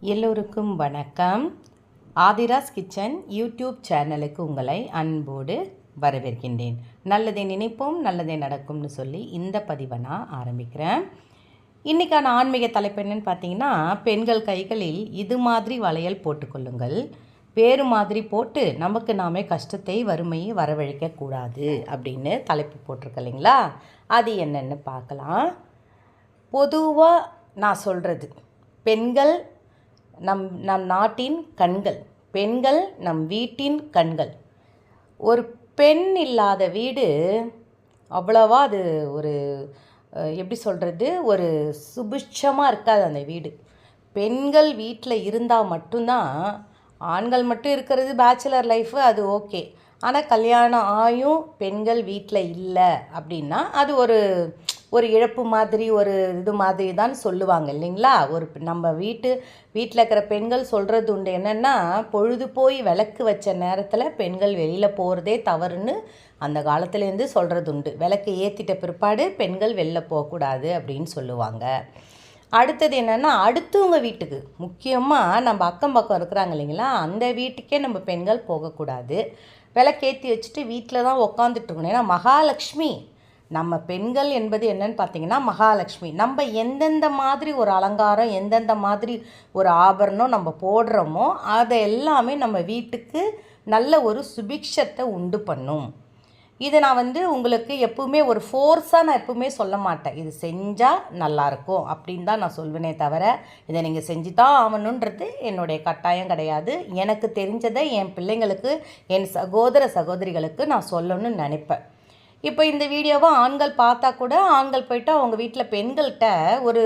எல்லோருக்கும் வணக்கம். Aadhira's kitchen YouTube சேனலுக்கு உங்களை அன்போடு வரவேற்கின்றேன். நல்லதை நினைப்போம் நல்லதே நடக்கும்னு சொல்லி இந்த பதிவை நான் ஆரம்பிக்கிறேன். இன்றைக்கான ஆன்மீக தலைப்பு என்னன்னு பார்த்தீங்கன்னா பெண்கள் கைகளில் இது மாதிரி வளையல் போட்டுக்கொள்ளுங்கள் வேறு மாதிரி போட்டு நமக்கு நாமே கஷ்டத்தை வறுமையை வரவழைக்கக்கூடாது அப்படின்னு தலைப்பு போட்டிருக்க இல்லைங்களா? அது என்னென்னு பார்க்கலாம். பொதுவாக நான் சொல்கிறது பெண்கள் நம் நம் நாட்டின் கண்கள் பெண்கள் நம் வீட்டின் கண்கள். ஒரு பெண் இல்லாத வீடு அவ்வளவா அது ஒரு எப்படி சொல்கிறது ஒரு சுபிட்சமாக இருக்காது அந்த வீடு. பெண்கள் வீட்டில் இருந்தால் மட்டும்தான் ஆண்கள் மட்டும் இருக்கிறது பேச்சுலர் லைஃபு அது ஓகே ஆனால் கல்யாணம் ஆயும் பெண்கள் வீட்டில் இல்லை அப்படின்னா அது ஒரு ஒரு இழப்பு மாதிரி ஒரு இது மாதிரி தான் சொல்லுவாங்க இல்லைங்களா? ஒரு நம்ம வீட்டு வீட்டில் இருக்கிற பெண்கள் சொல்கிறது உண்டு. என்னென்னா பொழுது போய் விளக்கு வச்ச நேரத்தில் பெண்கள் வெளியில் போகிறதே தவறுன்னு அந்த காலத்துலேருந்து சொல்கிறது உண்டு. விளக்கு ஏற்றிட்ட பிற்பாடு பெண்கள் வெளில போகக்கூடாது அப்படின்னு சொல்லுவாங்க. அடுத்தது என்னென்னா அடுத்தவங்க வீட்டுக்கு முக்கியமாக நம்ம அக்கம் பக்கம் இருக்கிறாங்க இல்லைங்களா? அந்த வீட்டுக்கே நம்ம பெண்கள் போகக்கூடாது. விளக்கேற்றி வச்சுட்டு வீட்டில் தான் உக்காந்துட்டு இருக்கணும். ஏன்னா மகாலட்சுமி நம்ம பெண்கள் என்பது என்னன்னு பார்த்தீங்கன்னா மகாலட்சுமி. நம்ம எந்தெந்த மாதிரி ஒரு அலங்காரம் எந்தெந்த மாதிரி ஒரு ஆபரணம் நம்ம போடுறோமோ அதை எல்லாமே நம்ம வீட்டுக்கு நல்ல ஒரு சுபிக்ஷத்தை உண்டு பண்ணும். இதை நான் வந்து உங்களுக்கு எப்பவுமே ஒரு ஃபோர்ஸாக நான் எப்பவுமே சொல்ல மாட்டேன். இது செஞ்சால் நல்லாயிருக்கும் அப்படின்னு தான் நான் சொல்வேனே தவிர இதை நீங்கள் செஞ்சு தான் ஆகணுன்றது என்னுடைய கட்டாயம் கிடையாது. எனக்கு தெரிஞ்சதை என் பிள்ளைங்களுக்கு என் சகோதர சகோதரிகளுக்கு நான் சொல்லணும்னு நினைப்பேன். இப்போ இந்த வீடியோவை ஆண்கள் பார்த்தா கூட ஆண்கள் போயிட்டு அவங்க வீட்டில் பெண்கள்கிட்ட ஒரு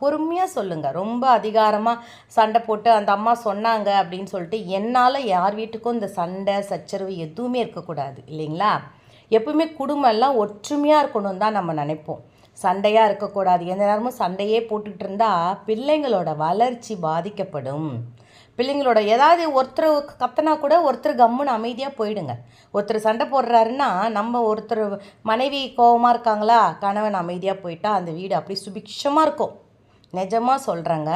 பொறுமையாக சொல்லுங்கள் ரொம்ப அதிகாரமாக சண்டை போட்டு அந்த அம்மா சொன்னாங்க அப்படின்னு சொல்லிட்டு என்னால் யார் வீட்டுக்கும் இந்த சண்டை சச்சரவு எதுவுமே இருக்கக்கூடாது இல்லைங்களா? எப்பவுமே குடும்பம் எல்லாம் ஒற்றுமையாக இருக்கணும் தான் நம்ம நினைப்போம். சண்டையாக இருக்கக்கூடாது. எந்த நேரமும் சண்டையே போட்டுக்கிட்டு இருந்தால் பிள்ளைங்களோட வளர்ச்சி பாதிக்கப்படும். பிள்ளைங்களோட ஏதாவது ஒருத்தர் கத்தனா கூட ஒருத்தர் கம்முன்னு அமைதியாக போயிடுங்க. ஒருத்தர் சண்டை போடுறாருன்னா நம்ம ஒருத்தர் மனைவி கோவமாக இருக்காங்களா? கணவன் அமைதியாக போயிட்டா அந்த வீடு அப்படி சுபிக்ஷமாக இருக்கும். நிஜமாக சொல்கிறேங்க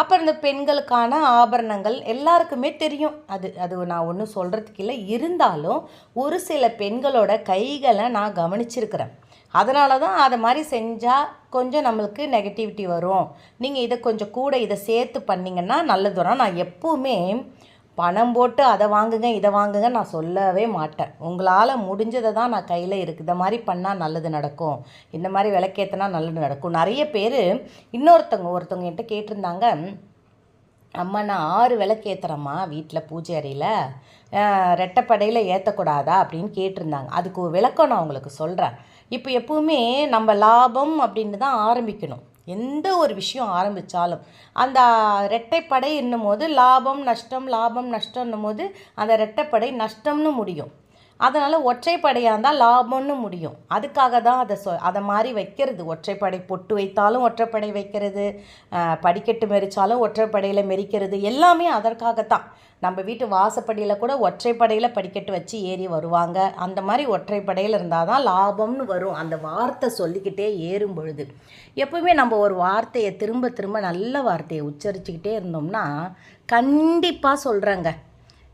அப்புறம் இந்த பெண்களுக்கான ஆபரணங்கள் எல்லாருக்குமே தெரியும். அது அது நான் ஒன்றும் சொல்கிறதுக்கு இல்லை. இருந்தாலும் ஒரு சில பெண்களோட கைகளை நான் கவனிச்சிருக்கிறேன். அதனால தான் அதை மாதிரி செஞ்சால் கொஞ்சம் நம்மளுக்கு நெகட்டிவிட்டி வரும். நீங்கள் இதை கொஞ்சம் கூட இதை சேர்த்து பண்ணிங்கன்னா நல்லது வரும். நான் எப்போவுமே பணம் போட்டு அதை வாங்குங்க இதை வாங்குங்க நான் சொல்லவே மாட்டேன். உங்களால் முடிஞ்சதை தான் நான் கையில் இருக்குது இந்த மாதிரி பண்ணால் நல்லது நடக்கும். இந்த மாதிரி விளக்கேற்றினா நல்லது நடக்கும். நிறைய பேர் இன்னொருத்தவங்க ஒருத்தவங்க என்கிட்ட கேட்டிருந்தாங்க அம்மா நான் ஆறு விளக்கு ஏற்றுறேம்மா வீட்டில் பூஜை அறையில். ரெட்டைப்படையில் ஏற்றக்கூடாதா அப்படின்னு கேட்டிருந்தாங்க. அதுக்கு ஒரு விளக்கம் நான் உங்களுக்கு சொல்கிறேன் இப்போ எப்பவுமே நம்ம லாபம் அப்படின்னு தான் ஆரம்பிக்கணும். எந்த ஒரு விஷயம் ஆரம்பித்தாலும் அந்த ரெட்டைப்படை என்னும் போது லாபம் நஷ்டம் லாபம் நஷ்டம்னும் போது அந்த ரெட்டைப்படை நஷ்டம்னு முடியும். அதனால் ஒற்றைப்படையாக இருந்தால் லாபம்னு முடியும். அதுக்காக தான் அதை சொ அதை மாதிரி வைக்கிறது. ஒற்றைப்படை பொட்டு வைத்தாலும் ஒற்றைப்படை வைக்கிறது படிக்கட்டு மெரிச்சாலும் ஒற்றைப்படையில் மெரிக்கிறது. எல்லாமே அதற்காகத்தான். நம்ம வீட்டு வாசப்படியில் கூட ஒற்றைப்படையில் படிக்கட்டு வச்சு ஏறி வருவாங்க. அந்த மாதிரி ஒற்றைப்படையில் இருந்தால் தான் லாபம்னு வரும். அந்த வார்த்தை சொல்லிக்கிட்டே ஏறும் பொழுது. எப்பவுமே நம்ம ஒரு வார்த்தையை திரும்ப திரும்ப நல்ல வார்த்தையை உச்சரிச்சுக்கிட்டே இருந்தோம்னா கண்டிப்பாக சொல்கிறேங்க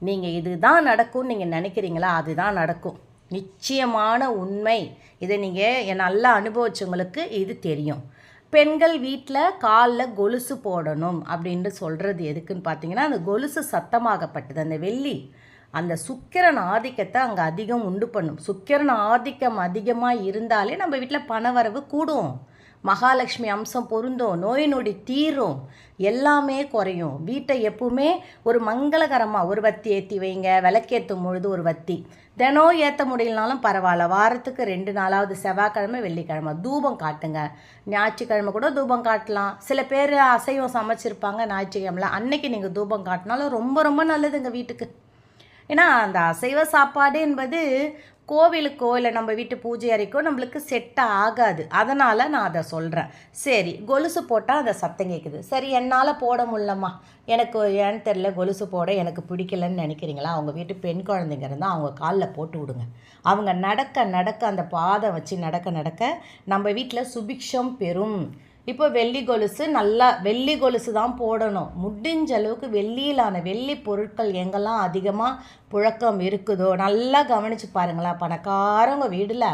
நீங்கள் இதுதான் நடக்கும்னு நீங்கள் நினைக்கிறீங்களா? அதுதான் நடக்கும். நிச்சயமான உண்மை. இதை நீங்கள் நல்லா அனுபவிச்சவங்களுக்கு இது தெரியும். பெண்கள் வீட்டில் காலில் கொலுசு போடணும் அப்படின்ட்டு சொல்கிறது எதுக்குன்னு பார்த்தீங்கன்னா அந்த கொலுசு சத்தமாகப்பட்டது. அந்த வெள்ளி அந்த சுக்கிரன் ஆதிக்கத்தை அங்கே அதிகம் உண்டு பண்ணும். சுக்கிரன் ஆதிக்கம் அதிகமாக இருந்தாலே நம்ம வீட்டில் பணவரவு கூடும். மகாலட்சுமி அம்சம் பொருந்தும் நோய் நொடி தீரும் எல்லாமே குறையும். வீட்டை எப்பவுமே ஒரு மங்களகரமாக ஒரு வத்தி ஏற்றி வைங்க விளக்கேற்றும் பொழுது ஒரு வத்தி. தினம் ஏற்ற முடியலனாலும் பரவாயில்ல. வாரத்துக்கு ரெண்டு நாளாவது செவ்வாய்க்கிழமை வெள்ளிக்கிழமை தூபம் காட்டுங்க. ஞாயிற்றுக்கிழமை கூட தூபம் காட்டலாம். சில பேர் அசைவம் சமைச்சிருப்பாங்க ஞாயிற்றுக்கிழமை அன்னைக்கு நீங்கள் தூபம் காட்டினாலும் ரொம்ப ரொம்ப நல்லதுங்க வீட்டுக்கு. ஏன்னா அந்த அசைவ சாப்பாடு என்பது கோவிலுக்கோ இல்லை நம்ம வீட்டு பூஜை அறைக்கோ நம்மளுக்கு செட் ஆகாது. அதனால் நான் அதை சொல்கிறேன் சரி கொலுசு போட்டால் அந்த சத்தம் கேட்குது சரி என்னால் போட முடியலம்மா. எனக்கு ஏன்னு தெரில கொலுசு போட எனக்கு பிடிக்கலன்னு நினைக்கிறீங்களா? அவங்க வீட்டு பெண் குழந்தைங்க இருந்தால் அவங்க காலில் போட்டு விடுங்க. அவங்க நடக்க நடக்க அந்த பாதம் வச்சு நடக்க நடக்க நம்ம வீட்டில் சுபிக்ஷம் பெறும். இப்போ வெள்ளி கொலுசு நல்லா வெள்ளி கொலுசு தான் போடணும். முடிஞ்ச அளவுக்கு வெள்ளியிலான வெள்ளி பொருட்கள் எங்கெல்லாம் அதிகமாக புழக்கம் இருக்குதோ நல்லா கவனித்து பாருங்களேன். பணக்காரவங்க வீட்டில்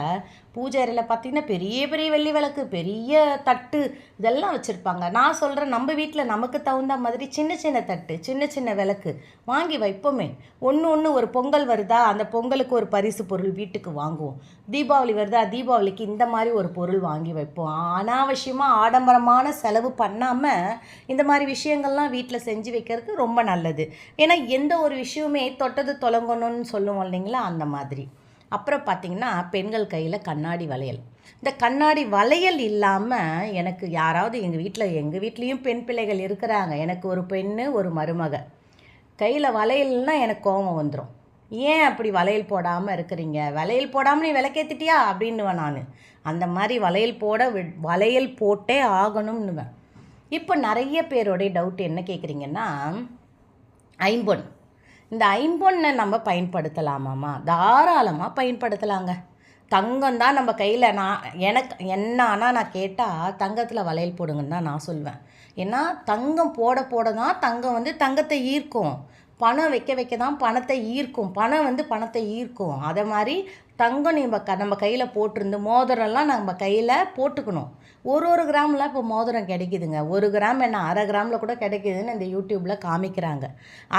பூஜை அறையில் பார்த்தீங்கன்னா பெரிய பெரிய வெள்ளி விளக்கு பெரிய தட்டு இதெல்லாம் வச்சுருப்பாங்க. நான் சொல்கிறேன் நம்ம வீட்டில் நமக்கு தகுந்த மாதிரி சின்ன சின்ன தட்டு சின்ன சின்ன விளக்கு வாங்கி வைப்போமே. ஒன்று ஒன்று ஒரு பொங்கல் வருதா அந்த பொங்கலுக்கு ஒரு பரிசு பொருள் வீட்டுக்கு வாங்குவோம். தீபாவளி வருதா தீபாவளிக்கு இந்த மாதிரி ஒரு பொருள் வாங்கி வைப்போம். அனாவசியமாக ஆடம்பரமான செலவு பண்ணாமல் இந்த மாதிரி விஷயங்கள்லாம் வீட்டில் செஞ்சு வைக்கிறதுக்கு ரொம்ப நல்லது. ஏன்னா எந்த ஒரு விஷயமே தொட்டது தொலங்கணும்னு சொல்லுவோம் இல்லைங்களா? அந்த மாதிரி. அப்புறம் பார்த்திங்கன்னா பெண்கள் கையில் கண்ணாடி வளையல். இந்த கண்ணாடி வளையல் இல்லாமல் எனக்கு யாராவது எங்கள் வீட்டில் எங்கள் வீட்லேயும் பெண் பிள்ளைகள் இருக்கிறாங்க. எனக்கு ஒரு பெண்ணு ஒரு மருமக. கையில் வளையல்னால் எனக்கு கோபம் வந்துடும் ஏன் அப்படி வளையல் போடாமல் இருக்கிறீங்க? வளையல் போடாமல் நீ விளக்கேற்றிட்டியா அப்படின்னுவேன் நான். அந்த மாதிரி வளையல் போட வி- வளையல் போட்டே ஆகணும்னுவேன். இப்போ நிறைய பேரோடைய டவுட் என்ன கேட்குறீங்கன்னா ஐம்பொன் இந்த ஐம்பொன்னை நம்ம பயன்படுத்தலாமாம்மா? தாராளமாக பயன்படுத்தலாங்க. தங்கம் தான் நம்ம கையில். நான் எனக்கு என்ன ஆனால் நான் கேட்டால் தங்கத்தில் வளையல் போடுங்கன்னு தான் நான் சொல்வேன். ஏன்னா தங்கம் போட போட தான் தங்கம் வந்து தங்கத்தை ஈர்க்கும். பணம் வைக்க வைக்க தான் பணத்தை ஈர்க்கும். பணம் வந்து பணத்தை ஈர்க்கும். அதை மாதிரி தங்கம் நம்ம க நம்ம கையில் போட்டிருந்து மோதிரம்லாம் நம்ம கையில் போட்டுக்கணும். ஒரு ஒரு கிராமில் இப்போ மோதிரம் கிடைக்குதுங்க. ஒரு கிராம் என்ன அரை கிராமில் கூட கிடைக்குதுன்னு இந்த யூடியூப்பில் காமிக்கிறாங்க.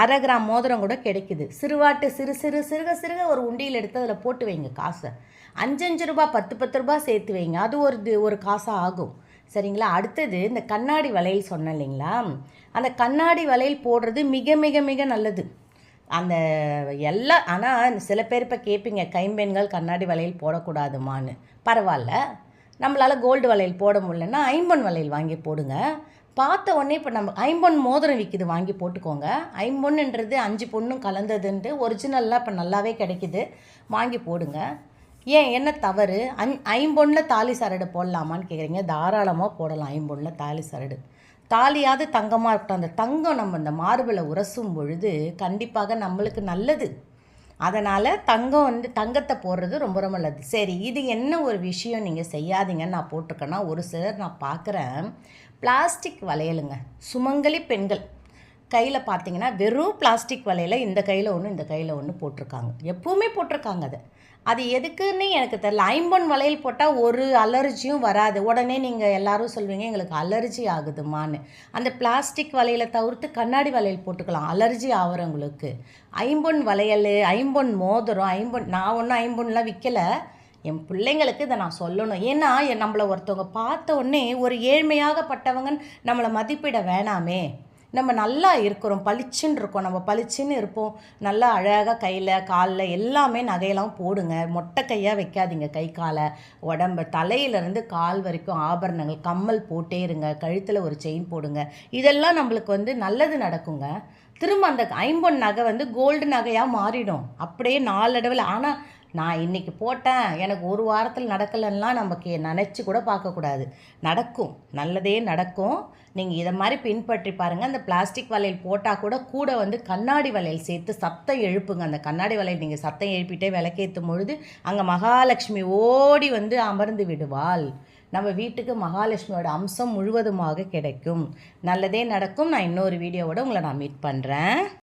அரை கிராம் மோதிரம் கூட கிடைக்குது. சிறுவாட்டு சிறு சிறு சிறுக சிறுக ஒரு உண்டியில் எடுத்து அதில் போட்டு வைங்க காசை. அஞ்சஞ்சு ரூபா பத்து பத்து ரூபா சேர்த்து வைங்க. அது ஒரு ஒரு காசாக ஆகும். சரிங்களா? அடுத்தது இந்த கண்ணாடி வளையல் சொன்னேன் இல்லைங்களா? அந்த கண்ணாடி வளையல் போடுறது மிக மிக மிக நல்லது. அந்த எல்லா ஆனால் சில பேர் இப்போ கேட்பீங்க கைம்பெண்கள் கண்ணாடி வளையல் போடக்கூடாதுமான்னு. பரவாயில்ல நம்மளால் கோல்டு வளையல் போட முடியலன்னா ஐம்பொன் வளையல் வாங்கி போடுங்க. பார்த்த உடனே இப்போ நம்ம ஐம்பொன் மோதிரம் விற்கிது வாங்கி போட்டுக்கோங்க. ஐம்பொன்னுன்றது அஞ்சு பொண்ணும் கலந்ததுன்ட்டு ஒரிஜினல்லாம் இப்போ நல்லாவே கிடைக்குது. வாங்கி போடுங்க. ஏன் என்ன தவறு? அஞ் ஐம்பொன்னில் தாலி சரடு போடலாமான்னு கேட்குறீங்க தாராளமாக போடலாம் ஐம்பொன்னில் தாலி சரடு. தாலியாவது தங்கமாக இருக்கட்டும். அந்த தங்கம் நம்ம இந்த மார்பிளை உரசும் பொழுது கண்டிப்பாக நம்மளுக்கு நல்லது. அதனால் தங்கம் வந்து தங்கத்தை போடுறது ரொம்ப ரொம்ப நல்லது. சரி இது என்ன ஒரு விஷயம் நீங்கள் செய்யாதீங்கன்னு நான் போட்டிருக்கேன்னா ஒரு சிலர் நான் பார்க்குறேன் பிளாஸ்டிக் வளையலுங்க. சுமங்கலி பெண்கள். கையில் பார்த்தீங்கன்னா வெறும் பிளாஸ்டிக் வலையில் இந்த கையில் ஒன்று இந்த கையில் ஒன்று போட்டிருக்காங்க. எப்பவுமே போட்டிருக்காங்க அதை. அது எதுக்குன்னு எனக்கு தெரியல. ஐம்பொன் வளையல் போட்டால் ஒரு அலர்ஜியும் வராது. உடனே நீங்கள் எல்லாரும் சொல்வீங்க எங்களுக்கு அலர்ஜி ஆகுதுமான்னு. அந்த பிளாஸ்டிக் வலையில் தவிர்த்து கண்ணாடி வளையல் போட்டுக்கலாம். அலர்ஜி ஆகிறவங்களுக்கு ஐம்பொன் வளையல் ஐம்பொன் மோதிரம் ஐம்பொன் நான் ஒன்றும் ஐம்பொன்லாம் விற்கலை என் பிள்ளைங்களுக்கு இதை நான் சொல்லணும். ஏன்னா என் நம்மளை ஒருத்தவங்க பார்த்த உடனே ஒரு ஏழ்மையாகப்பட்டவங்கன்னு நம்மளை மதிப்பிட வேணாமே. நம்ம நல்லா இருக்கிறோம் பளிச்சுன்னு இருக்கோம் நம்ம பளிச்சுன்னு இருப்போம். நல்லா அழகாக கையில் காலில் எல்லாமே நகையெல்லாம் போடுங்க. மொட்டை கையாக வைக்காதீங்க கை காலை. உடம்ப தலையிலேருந்து கால் வரைக்கும் ஆபரணங்கள் கம்மல் போட்டே இருங்க. கழுத்தில் ஒரு செயின் போடுங்க. இதெல்லாம் நம்மளுக்கு வந்து நல்லது நடக்குங்க. திரும்ப அந்த ஐம்பொன் நகை வந்து கோல்டு நகையாக மாறிடும். அப்படியே நாலடவில் ஆனால் நான் இன்றைக்கி போட்டேன் எனக்கு ஒரு வாரத்தில் நடக்கலைன்னா நம்ம கே நினச்சி கூட பார்க்கக்கூடாது நடக்கும் நல்லதே நடக்கும். நீங்கள் இதை மாதிரி பின்பற்றி பாருங்கள் அந்த பிளாஸ்டிக் வளையல் போட்டால் கூட கூட வந்து கண்ணாடி வளையல் சேர்த்து சத்தம் எழுப்புங்க. அந்த கண்ணாடி வளையல் நீங்கள் சத்தம் எழுப்பிட்டே விளக்கேற்றும் பொழுது அங்கே மகாலட்சுமி ஓடி வந்து அமர்ந்து விடுவாள். நம்ம வீட்டுக்கு மகாலட்சுமியோட அம்சம் முழுவதுமாக கிடைக்கும். நல்லதே நடக்கும். நான் இன்னொரு வீடியோவோட உங்களை நான் மீட் பண்ணுறேன்